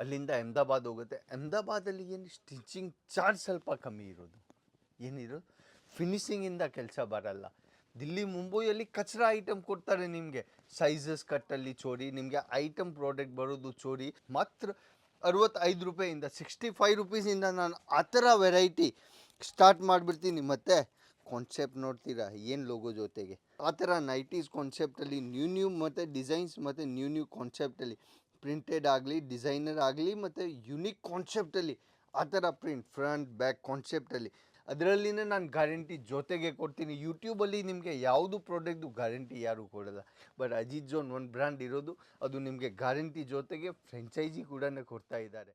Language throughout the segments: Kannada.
ಅಲ್ಲಿಂದ ಅಹಮದಾಬಾದ್ ಹೋಗುತ್ತೆ. ಅಹಮದಾಬಾದಲ್ಲಿ ಏನು ಸ್ಟಿಚಿಂಗ್ ಚಾರ್ಜ್ ಸ್ವಲ್ಪ ಕಮ್ಮಿ ಇರೋದು. ಏನಿದು? ಫಿನಿಶಿಂಗಿಂದ ಕೆಲಸ ಬರಲ್ಲ. ದಿಲ್ಲಿ, ಮುಂಬೈಯಲ್ಲಿ ಕಚ್ರ ಐಟಮ್ ಕೊಡ್ತಾರೆ ನಿಮಗೆ. ಸೈಜಸ್ ಕಟ್ಟಲ್ಲಿ ಚೋರಿ, ನಿಮಗೆ ಐಟಮ್ ಪ್ರಾಡಕ್ಟ್ ಬರೋದು ಚೋರಿ. ಮಾತ್ರ ಅರವತ್ತೈದು ರೂಪಾಯಿಂದ ಸಿಕ್ಸ್ಟಿ ಫೈವ್ ರುಪೀಸಿಂದ ನಾನು ಆ ಥರ ವೆರೈಟಿ ಸ್ಟಾರ್ಟ್ ಮಾಡಿಬಿಡ್ತೀನಿ. ಮತ್ತೆ ಕಾನ್ಸೆಪ್ಟ್ ನೋಡ್ತೀರಾ? ಏನು ಲೋಗೋ ಜೊತೆಗೆ? ಆ ಥರ ನೈಟೀಸ್ ಕಾನ್ಸೆಪ್ಟಲ್ಲಿ ನ್ಯೂ ನ್ಯೂ ಮತ್ತು ಡಿಸೈನ್ಸ್ ಮತ್ತು ನ್ಯೂ ನ್ಯೂ ಕಾನ್ಸೆಪ್ಟಲ್ಲಿ ಪ್ರಿಂಟೆಡ್ ಆಗಲಿ ಡಿಸೈನರ್ ಆಗಲಿ, ಮತ್ತು ಯುನಿಕ್ ಕಾನ್ಸೆಪ್ಟಲ್ಲಿ ಆ ಥರ ಪ್ರಿಂಟ್ ಫ್ರಂಟ್ ಬ್ಯಾಕ್ ಕಾನ್ಸೆಪ್ಟಲ್ಲಿ ಅದರಲ್ಲಿನೇ ನಾನು ಗ್ಯಾರಂಟಿ ಜೊತೆಗೆ ಕೊಡ್ತೀನಿ. ಯೂಟ್ಯೂಬಲ್ಲಿ ನಿಮಗೆ ಯಾವುದು ಪ್ರಾಡಕ್ಟು ಗ್ಯಾರಂಟಿ ಯಾರೂ ಕೊಡೋಲ್ಲ. ಬಟ್ ಅಜಿತ್ ಜೋನ್ ಒಂದು ಬ್ರ್ಯಾಂಡ್ ಇರೋದು, ಅದು ನಿಮಗೆ ಗ್ಯಾರಂಟಿ ಜೊತೆಗೆ ಫ್ರೆಂಚೈಸಿ ಕೂಡ ಕೊಡ್ತಾ ಇದ್ದಾರೆ.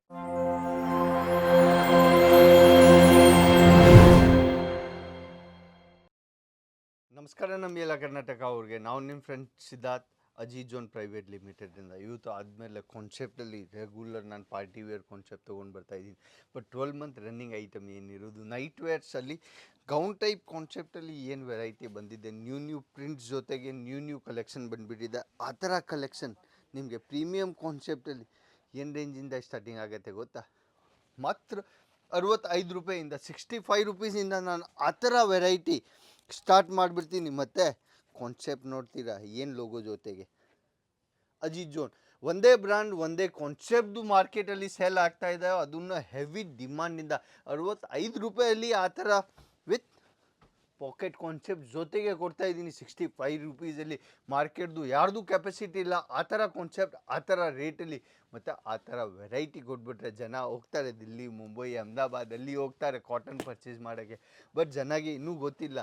ನಮಸ್ಕಾರ ನಮ್ಮ ಎಲ್ಲ ಕರ್ನಾಟಕ ಅವ್ರಿಗೆ. ನಾವು ನಿಮ್ಮ friend Siddharth. Ajith zone private ಲಿಮಿಟೆಡಿಂದ ಇವತ್ತು ಆದಮೇಲೆ ಕಾನ್ಸೆಪ್ಟಲ್ಲಿ ರೆಗ್ಯುಲರ್ ನಾನು ಪಾರ್ಟಿ ವೇರ್ ಕಾನ್ಸೆಪ್ಟ್ ತೊಗೊಂಡು ಬರ್ತಾ ಇದ್ದೀನಿ. But twelve month running item ಏನಿರೋದು? Night ವೇರ್ಸಲ್ಲಿ ಗೌನ್ ಟೈಪ್ ಕಾನ್ಸೆಪ್ಟಲ್ಲಿ ಏನು ವೆರೈಟಿ ಬಂದಿದೆ? ನ್ಯೂ ನ್ಯೂ ಪ್ರಿಂಟ್ಸ್ ಜೊತೆಗೆ ನ್ಯೂ ನ್ಯೂ ಕಲೆಕ್ಷನ್ ಬಂದುಬಿಟ್ಟಿದೆ. ಆ ಥರ ಕಲೆಕ್ಷನ್ ನಿಮಗೆ ಪ್ರೀಮಿಯಂ ಕಾನ್ಸೆಪ್ಟಲ್ಲಿ ಏನು ರೇಂಜಿಂದ ಸ್ಟಾರ್ಟಿಂಗ್ ಆಗುತ್ತೆ ಗೊತ್ತಾ? ಮಾತ್ರ ಅರವತ್ತೈದು ರೂಪಾಯಿಂದ ಸಿಕ್ಸ್ಟಿ ಫೈವ್ ರುಪೀಸಿಂದ ನಾನು ಆ ಥರ ವೆರೈಟಿ ಸ್ಟಾರ್ಟ್ ಮಾಡಿಬಿಡ್ತೀನಿ ಮತ್ತೆ. ಕಾನ್ಸೆಪ್ಟ್ ನೋಡ್ತೀರಾ? ಏನು ಲೋಗೋ ಜೊತೆಗೆ? ಅಜಿತ್ ಜೋನ್, ಒಂದೇ ಬ್ರ್ಯಾಂಡ್ ಒಂದೇ ಕಾನ್ಸೆಪ್ಟ್ದು ಮಾರ್ಕೆಟಲ್ಲಿ ಸೇಲ್ ಆಗ್ತಾ ಇದೆ. ಅದನ್ನು ಹೆವಿ ಡಿಮಾಂಡಿಂದ ಅರವತ್ತೈದು ರೂಪಾಯಲ್ಲಿ ಆ ಥರ ವಿತ್ ಪಾಕೆಟ್ ಕಾನ್ಸೆಪ್ಟ್ ಜೊತೆಗೆ ಕೊಡ್ತಾ ಇದ್ದೀನಿ. ಸಿಕ್ಸ್ಟಿ ಫೈವ್ ರುಪೀಸಲ್ಲಿ ಮಾರ್ಕೆಟ್ದು ಯಾರ್ದು ಕೆಪಾಸಿಟಿ ಇಲ್ಲ, ಆ ಥರ ಕಾನ್ಸೆಪ್ಟ್ ಆ ಥರ ರೇಟಲ್ಲಿ ಮತ್ತು ಆ ಥರ ವೆರೈಟಿ ಕೊಟ್ಬಿಟ್ರೆ ಜನ ಹೋಗ್ತಾರೆ. ದಿಲ್ಲಿ, ಮುಂಬೈ ಅಹಮದಾಬಾದಲ್ಲಿ ಹೋಗ್ತಾರೆ ಕಾಟನ್ ಪರ್ಚೇಸ್ ಮಾಡೋಕ್ಕೆ. ಬಟ್ ಜನಗೆ ಇನ್ನೂ ಗೊತ್ತಿಲ್ಲ.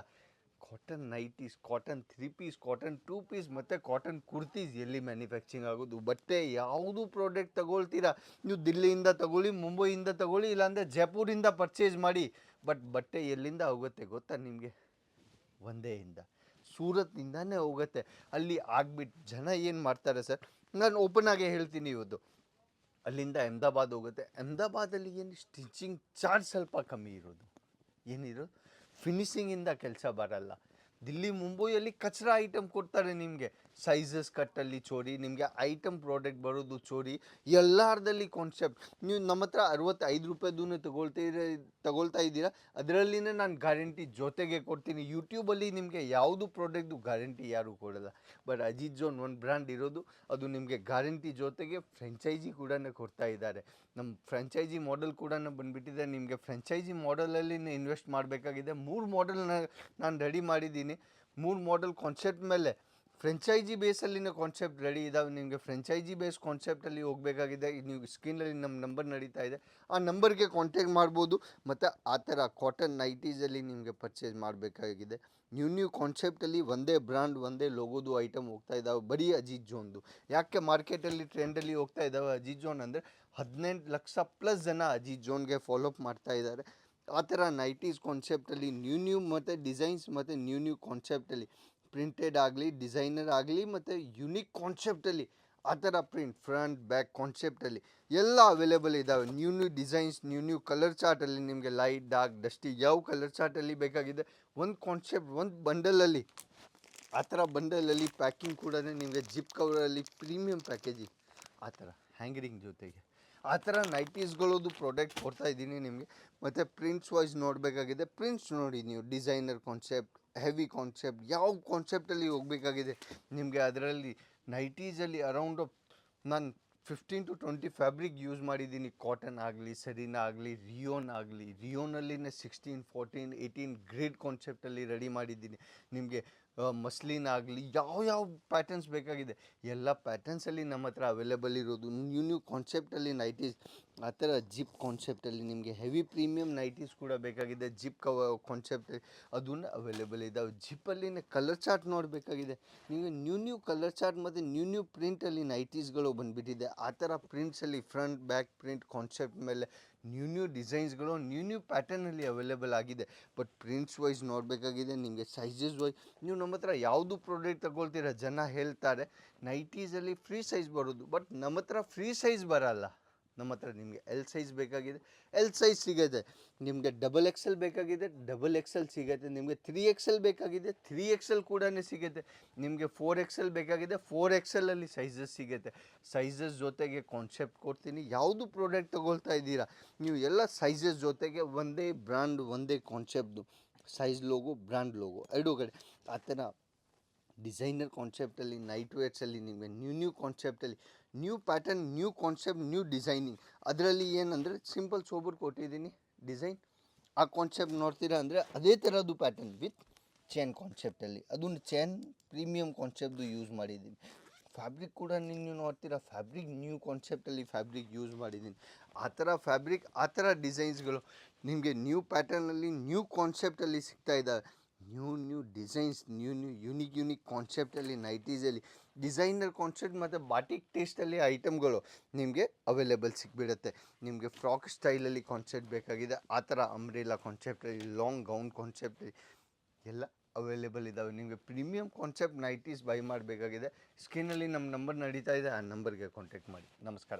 Cotton nighties cotton three piece cotton two piece ಮತ್ತು ಕಾಟನ್ ಕುರ್ತೀಸ್ ಎಲ್ಲಿ ಮ್ಯಾನುಫ್ಯಾಕ್ಚರಿಂಗ್ ಆಗೋದು? ಬಟ್ಟೆ ಯಾವುದು ಪ್ರಾಡಕ್ಟ್ ತಗೊಳ್ತೀರಾ? ನೀವು ದಿಲ್ಲಿಯಿಂದ ತಗೊಳ್ಳಿ, ಮುಂಬೈಯಿಂದ ತಗೊಳ್ಳಿ, ಇಲ್ಲಾಂದರೆ ಜೈಪುರಿಂದ ಪರ್ಚೇಸ್ ಮಾಡಿ. ಬಟ್ ಬಟ್ಟೆ ಎಲ್ಲಿಂದ ಹೋಗುತ್ತೆ ಗೊತ್ತಾ ನಿಮಗೆ? ಒಂದೇಯಿಂದ. ಸೂರತ್ನಿಂದಾನೇ ಹೋಗುತ್ತೆ. ಅಲ್ಲಿ ಆಗ್ಬಿಟ್ಟು ಜನ ಏನು ಮಾಡ್ತಾರೆ ಸರ್? ನಾನು ಓಪನ್ ಹೇಳ್ತೀನಿ ಇವತ್ತು. ಅಲ್ಲಿಂದ ಅಹಮದಾಬಾದ್ ಹೋಗುತ್ತೆ. ಅಹಮದಾಬಾದಲ್ಲಿ ಏನು ಸ್ಟಿಚಿಂಗ್ ಚಾರ್ಜ್ ಸ್ವಲ್ಪ ಕಮ್ಮಿ ಇರೋದು. ಏನಿದು? ಫಿನಿಶಿಂಗಿಂದ ಕೆಲಸ ಬರಲ್ಲ. ದಿಲ್ಲಿ ಮುಂಬೈಯಲ್ಲಿ ಕಚ್ರ ಐಟಮ್ ಕೊಡ್ತಾರೆ ನಿಮಗೆ. ಸೈಜಸ್ ಕಟ್ಟಲ್ಲಿ ಚೋರಿ, ನಿಮಗೆ ಐಟಮ್ ಪ್ರಾಡಕ್ಟ್ ಬರೋದು ಚೋರಿ, ಎಲ್ಲಾರ್ದಲ್ಲಿ ಕಾನ್ಸೆಪ್ಟ್ ನೀವು ನಮ್ಮ ಹತ್ರ ಅರವತ್ತೈದು ರೂಪಾಯಿದೂ ತಗೊಳ್ತೀರ ತಗೊಳ್ತಾ ಇದ್ದೀರಾ? ಅದರಲ್ಲಿನೇ ನಾನು ಗ್ಯಾರಂಟಿ ಜೊತೆಗೆ ಕೊಡ್ತೀನಿ. ಯೂಟ್ಯೂಬಲ್ಲಿ ನಿಮಗೆ ಯಾವುದು ಪ್ರಾಡಕ್ಟು ಗ್ಯಾರಂಟಿ ಯಾರೂ ಕೊಡಲ್ಲ. ಬಟ್ ಅಜಿತ್ ಜೋನ್ ಒಂದು ಬ್ರ್ಯಾಂಡ್ ಇರೋದು, ಅದು ನಿಮಗೆ ಗ್ಯಾರಂಟಿ ಜೊತೆಗೆ ಫ್ರೆಂಚೈಸಿ ಕೂಡ ಕೊಡ್ತಾ ಇದ್ದಾರೆ. ನಮ್ಮ ಫ್ರೆಂಚೈಸಿ ಮಾಡೆಲ್ ಕೂಡ ಬಂದುಬಿಟ್ಟಿದೆ. ನಿಮಗೆ ಫ್ರೆಂಚೈಸಿ ಮಾಡೆಲಲ್ಲಿ ಇನ್ವೆಸ್ಟ್ ಮಾಡಬೇಕಾಗಿದೆ. ಮೂರು ಮಾಡೆಲ್ನ ನಾನು ರೆಡಿ ಮಾಡಿದ್ದೀನಿ. ಮೂರು ಮಾಡೆಲ್ ಕಾನ್ಸೆಪ್ಟ್ ಮೇಲೆ ಫ್ರೆಂಚೈಜಿ ಬೇಸಲ್ಲಿನ ಕಾನ್ಸೆಪ್ಟ್ ರೆಡಿ ಇದಾವೆ. ನಿಮಗೆ ಫ್ರೆಂಚೈಜಿ ಬೇಸ್ ಕಾನ್ಸೆಪ್ಟಲ್ಲಿ ಹೋಗಬೇಕಾಗಿದೆ. ನೀವು ಸ್ಕ್ರೀನಲ್ಲಿ ನಮ್ಮ ನಂಬರ್ ನಡೀತಾ ಇದೆ. ಆ ನಂಬರ್ಗೆ ಕಾಂಟ್ಯಾಕ್ಟ್ ಮಾಡ್ಬೋದು. ಮತ್ತು ಆ ಥರ ಕಾಟನ್ ನೈಟೀಸಲ್ಲಿ ನಿಮಗೆ ಪರ್ಚೇಸ್ ಮಾಡಬೇಕಾಗಿದೆ. ನ್ಯೂ ನ್ಯೂ ಕಾನ್ಸೆಪ್ಟಲ್ಲಿ ಒಂದೇ ಬ್ರ್ಯಾಂಡ್ ಒಂದೇ ಲೋಗೋದು ಐಟಮ್ ಹೋಗ್ತಾ ಇದ್ದಾವೆ ಬರೀ ಅಜಿತ್ ಜೋನ್ದು. ಯಾಕೆ ಮಾರ್ಕೆಟಲ್ಲಿ ಟ್ರೆಂಡಲ್ಲಿ ಹೋಗ್ತಾ ಇದ್ದಾವೆ ಅಜಿತ್ ಜೋನ್ ಅಂದರೆ ಹದಿನೆಂಟು ಲಕ್ಷ ಪ್ಲಸ್ ಜನ ಅಜಿತ್ ಜೋನ್ಗೆ ಫಾಲೋಅಪ್ ಮಾಡ್ತಾ ಇದ್ದಾರೆ. ಆ ಥರ ನೈಟೀಸ್ ಕಾನ್ಸೆಪ್ಟಲ್ಲಿ ನ್ಯೂ ನ್ಯೂ ಮತ್ತು ಡಿಸೈನ್ಸ್ ಮತ್ತು ನ್ಯೂ ನ್ಯೂ ಕಾನ್ಸೆಪ್ಟಲ್ಲಿ ಪ್ರಿಂಟೆಡ್ ಆಗಲಿ, ಡಿಸೈನರ್ ಆಗಲಿ ಮತ್ತು ಯುನಿಕ್ ಕಾನ್ಸೆಪ್ಟಲ್ಲಿ ಆ ಥರ ಪ್ರಿಂಟ್ ಫ್ರಂಟ್, ಬ್ಯಾಕ್ ಕಾನ್ಸೆಪ್ಟಲ್ಲಿ ಎಲ್ಲ ಅವೈಲೇಬಲ್ ಇದ್ದಾವೆ new new designs, new new colour ಚಾರ್ಟಲ್ಲಿ ನಿಮಗೆ ಲೈಟ್ ಡಾರ್ಕ್ ಡಸ್ಟಿ ಯಾವ ಕಲರ್ ಚಾರ್ಟಲ್ಲಿ ಬೇಕಾಗಿದೆ ಒಂದು ಕಾನ್ಸೆಪ್ಟ್, ಒಂದು ಬಂಡಲಲ್ಲಿ. ಆ ಥರ ಬಂಡಲಲ್ಲಿ ಪ್ಯಾಕಿಂಗ್ ಕೂಡ ನಿಮಗೆ ಜಿಪ್ ಕವರಲ್ಲಿ ಪ್ರೀಮಿಯಂ ಪ್ಯಾಕೇಜಿಂಗ್ ಆ ಥರ. ಹ್ಯಾಂಗರಿಂಗ್ ಜೊತೆಗೆ. ಆ ಥರ ನೈಟೀಸ್ಗಳದ್ದು ಪ್ರಾಡಕ್ಟ್ ಕೊಡ್ತಾ ಇದ್ದೀನಿ ನಿಮಗೆ. ಮತ್ತು ಪ್ರಿಂಟ್ಸ್ ವೈಸ್ ನೋಡಬೇಕಾಗಿದೆ. ಪ್ರಿಂಟ್ಸ್ ನೋಡಿ ನೀವು ಡಿಸೈನರ್ ಕಾನ್ಸೆಪ್ಟ್ ಹೆವಿ ಕಾನ್ಸೆಪ್ಟ್ ಯಾವ ಕಾನ್ಸೆಪ್ಟಲ್ಲಿ ಹೋಗಬೇಕಾಗಿದೆ? ನಿಮಗೆ ಅದರಲ್ಲಿ, ನೈಟೀಸಲ್ಲಿ ಅರೌಂಡ್ ನಾನು fifteen to twenty fabric use ಮಾಡಿದ್ದೀನಿ. ಕಾಟನ್ ಆಗಲಿ ಸರಿನ ಆಗಲಿ ರಿಯೋನ್ ಆಗಲಿ. ರಿಯೋನಲ್ಲಿನೇ ಸಿಕ್ಸ್ಟೀನ್ ಫೋರ್ಟೀನ್ ಏಯ್ಟೀನ್ ಗ್ರೇಡ್ ಕಾನ್ಸೆಪ್ಟಲ್ಲಿ ರೆಡಿ ಮಾಡಿದ್ದೀನಿ. ನಿಮಗೆ ಮಸ್ಲಿನ್ ಆಗಲಿ, ಯಾವ ಯಾವ ಪ್ಯಾಟರ್ನ್ಸ್ ಬೇಕಾಗಿದೆ. ಎಲ್ಲ ಪ್ಯಾಟರ್ನ್ಸಲ್ಲಿ ನಮ್ಮ ಹತ್ರ ಅವೈಲೇಬಲ್ ಇರೋದು. ನ್ಯೂ ನ್ಯೂ ಕಾನ್ಸೆಪ್ಟಲ್ಲಿ ನೈಟೀಸ್ ಆ ಥರ ಜಿಪ್ ಕಾನ್ಸೆಪ್ಟಲ್ಲಿ ನಿಮಗೆ ಹೆವಿ ಪ್ರೀಮಿಯಂ ನೈಟೀಸ್ ಕೂಡ ಬೇಕಾಗಿದೆ. ಜಿಪ್ ಕವ ಕಾನ್ಸೆಪ್ಟ್ ಅದನ್ನು ಅವೈಲೇಬಲ್ ಇದ್ದಾವೆ ಜಿಪ್ಪಲ್ಲಿನೇ ಕಲರ್ ಚಾರ್ಟ್ ನೋಡಬೇಕಾಗಿದೆ. ನೀವು ನ್ಯೂ ನ್ಯೂ ಕಲರ್ ಚಾರ್ಟ್ ಮತ್ತು ನ್ಯೂ ನ್ಯೂ ಪ್ರಿಂಟಲ್ಲಿ ನೈಟೀಸ್ಗಳು ಬಂದುಬಿಟ್ಟಿದೆ. ಆ ಥರ ಪ್ರಿಂಟ್ಸಲ್ಲಿ ಫ್ರಂಟ್, ಬ್ಯಾಕ್ ಪ್ರಿಂಟ್ ಕಾನ್ಸೆಪ್ಟ್ ಮೇಲೆ ನ್ಯೂ ನ್ಯೂ ಡಿಸೈನ್ಸ್ಗಳು ನ್ಯೂ ನ್ಯೂ ಪ್ಯಾಟರ್ನಲ್ಲಿ ಅವೈಲೇಬಲ್ ಆಗಿದೆ. ಬಟ್ ಪ್ರಿಂಟ್ಸ್ ವೈಸ್ ನೋಡಬೇಕಾಗಿದೆ, ನಿಮಗೆ ಸೈಜಸ್ ವೈಸ್ ನೀವು ನಮ್ಮ ಹತ್ರ ಯಾವುದು ಪ್ರಾಡಕ್ಟ್ ತಗೊಳ್ತೀರಾ? ಜನ ಹೇಳ್ತಾರೆ ನೈಟೀಸಲ್ಲಿ ಫ್ರೀ ಸೈಜ್ ಬರೋದು. ಬಟ್ ನಮ್ಮ ಹತ್ರ ಫ್ರೀ ಸೈಜ್ ಬರಲ್ಲ. ನಮ್ಮ ಹತ್ರ ನಿಮಗೆ ಎಲ್ ಸೈಜ್ ಬೇಕಾಗಿದೆ. ಎಲ್ ಸೈಜ್ ಸಿಗುತ್ತೆ. ನಿಮಗೆ ಡಬಲ್ ಎಕ್ಸ್ ಎಲ್ ಬೇಕಾಗಿದೆ ಡಬಲ್ ಎಕ್ಸ್ ಎಲ್ ಸಿಗುತ್ತೆ. ನಿಮಗೆ ತ್ರೀ ಎಕ್ಸೆಲ್ ಬೇಕಾಗಿದೆ ತ್ರೀ ಎಲ್ ಕೂಡ ಸಿಗುತ್ತೆ. ನಿಮಗೆ ಫೋರ್ ಎಕ್ಸೆಲ್ ಬೇಕಾಗಿದೆ ಫೋರ್ ಎಕ್ಸೆಲಲ್ಲಿ ಸೈಜಸ್ ಸಿಗುತ್ತೆ. ಸೈಜಸ್ ಜೊತೆಗೆ ಕಾನ್ಸೆಪ್ಟ್ ಕೊಡ್ತೀನಿ. ಯಾವುದು ಪ್ರಾಡಕ್ಟ್ ತೊಗೊಳ್ತಾ ಇದ್ದೀರಾ? ನೀವು ಎಲ್ಲ ಸೈಜಸ್ ಜೊತೆಗೆ ಒಂದೇ ಬ್ರ್ಯಾಂಡ್ ಒಂದೇ concept size logo brand logo ಎರಡೂ ಕಡೆ. ಆ ಥರ ಡಿಸೈನರ್ ಕಾನ್ಸೆಪ್ಟಲ್ಲಿ ನೈಟ್ ವೇರ್ಸಲ್ಲಿ ನಿಮಗೆ new new ಕಾನ್ಸೆಪ್ಟಲ್ಲಿ new pattern new concept new designing ಅದರಲ್ಲಿ ಏನಂದರೆ ಸಿಂಪಲ್ ಸೋಬರ್ ಕೊಟ್ಟಿದ್ದೀನಿ ಡಿಸೈನ್ ಆ ಕಾನ್ಸೆಪ್ಟ್ ನೋಡ್ತೀರಾ ಅಂದರೆ ಅದೇ ಥರದ್ದು ಪ್ಯಾಟರ್ನ್ ವಿತ್ ಚೈನ್ ಕಾನ್ಸೆಪ್ಟಲ್ಲಿ ಅದನ್ನು ಚೈನ್ ಪ್ರೀಮಿಯಂ ಕಾನ್ಸೆಪ್ಟ್ದು ಯೂಸ್ ಮಾಡಿದ್ದೀನಿ. ಫ್ಯಾಬ್ರಿಕ್ ಕೂಡ ನೀವು ನೋಡ್ತೀರಾ ಫ್ಯಾಬ್ರಿಕ್ ನ್ಯೂ ಕಾನ್ಸೆಪ್ಟಲ್ಲಿ ಫ್ಯಾಬ್ರಿಕ್ ಯೂಸ್ ಮಾಡಿದ್ದೀನಿ. ಆ ಥರ ಫ್ಯಾಬ್ರಿಕ್ ಆ ಥರ ಡಿಸೈನ್ಸ್ಗಳು ನಿಮಗೆ ನ್ಯೂ ಪ್ಯಾಟರ್ನಲ್ಲಿ ನ್ಯೂ ಕಾನ್ಸೆಪ್ಟಲ್ಲಿ ಸಿಗ್ತಾ ಇದ್ದಾವೆ. New new designs new new unique unique ಕಾನ್ಸೆಪ್ಟಲ್ಲಿ ನೈಟೀಸಲ್ಲಿ ಡಿಸೈನರ್ ಕಾನ್ಸೆಪ್ಟ್ ಮತ್ತು ಬಾಟಿಕ್ ಟೇಸ್ಟಲ್ಲಿ ಐಟಮ್ಗಳು ನಿಮಗೆ ಅವೈಲೇಬಲ್ ಸಿಕ್ಬಿಡುತ್ತೆ ನಿಮಗೆ ಫ್ರಾಕ್ ಸ್ಟೈಲಲ್ಲಿ ಕಾನ್ಸೆಪ್ಟ್ ಬೇಕಾಗಿದೆ. ಆ ಥರ ಅಂಬ್ರೆಲಾ ಕಾನ್ಸೆಪ್ಟಲ್ಲಿ ಲಾಂಗ್ ಗೌನ್ ಕಾನ್ಸೆಪ್ಟಲ್ಲಿ ಎಲ್ಲ ಅವೈಲೇಬಲ್ ಇದ್ದಾವೆ ನಿಮಗೆ ಪ್ರೀಮಿಯಮ್ ಕಾನ್ಸೆಪ್ಟ್ ನೈಟೀಸ್ ಬೈ ಮಾಡಬೇಕಾಗಿದೆ. ಸ್ಕ್ರೀನಲ್ಲಿ ನಮ್ಮ ನಂಬರ್ ನಡೀತಾ ಇದೆ. ಆ ನಂಬರ್ಗೆ ಕಾಂಟ್ಯಾಕ್ಟ್ ಮಾಡಿ. ನಮಸ್ಕಾರ.